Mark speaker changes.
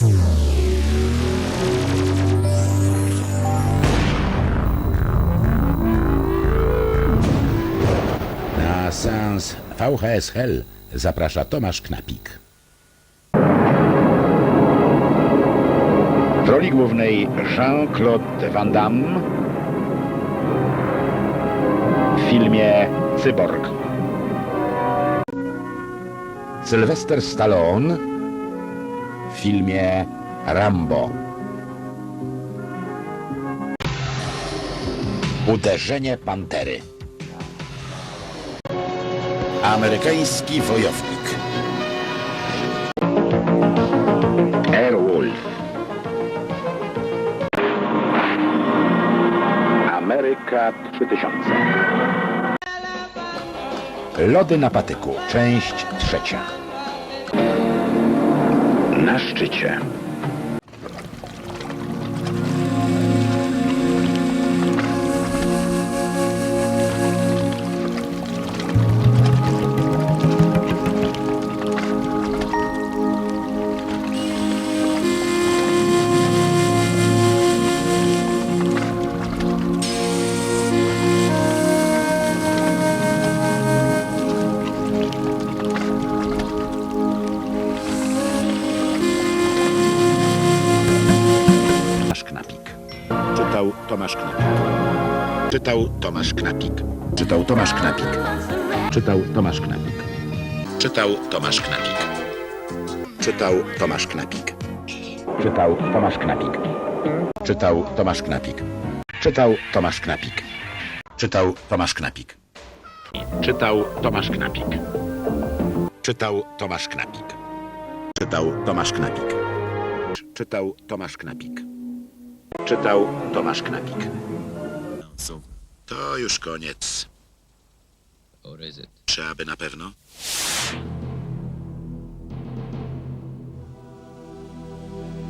Speaker 1: Na seans VHS Hell zaprasza Tomasz Knapik.
Speaker 2: W roli głównej Jean-Claude Van Damme w filmie Cyborg.
Speaker 1: Sylwester Stallone filmie Rambo. Uderzenie pantery. Amerykański wojownik.
Speaker 2: Airwolf. Ameryka 3000.
Speaker 1: Lody na patyku. Część trzecia.
Speaker 2: Na szczycie.
Speaker 1: Czytał Tomasz Knapik. Czytał Tomasz Knapik. Czytał Tomasz Knapik. Czytał Tomasz Knapik. Czytał Tomasz Knapik. Czytał Tomasz Knapik. Czytał Tomasz Knapik. Czytał Tomasz Knapik. Czytał Tomasz Knapik. Czytał Tomasz Knapik. Czytał Tomasz Knapik. Czytał Tomasz Knapik. Czytał Tomasz Knapik. Czytał Tomasz Knapik. Czytał Tomasz Knapik. To już koniec.
Speaker 3: Or is it?
Speaker 1: Czy aby na pewno?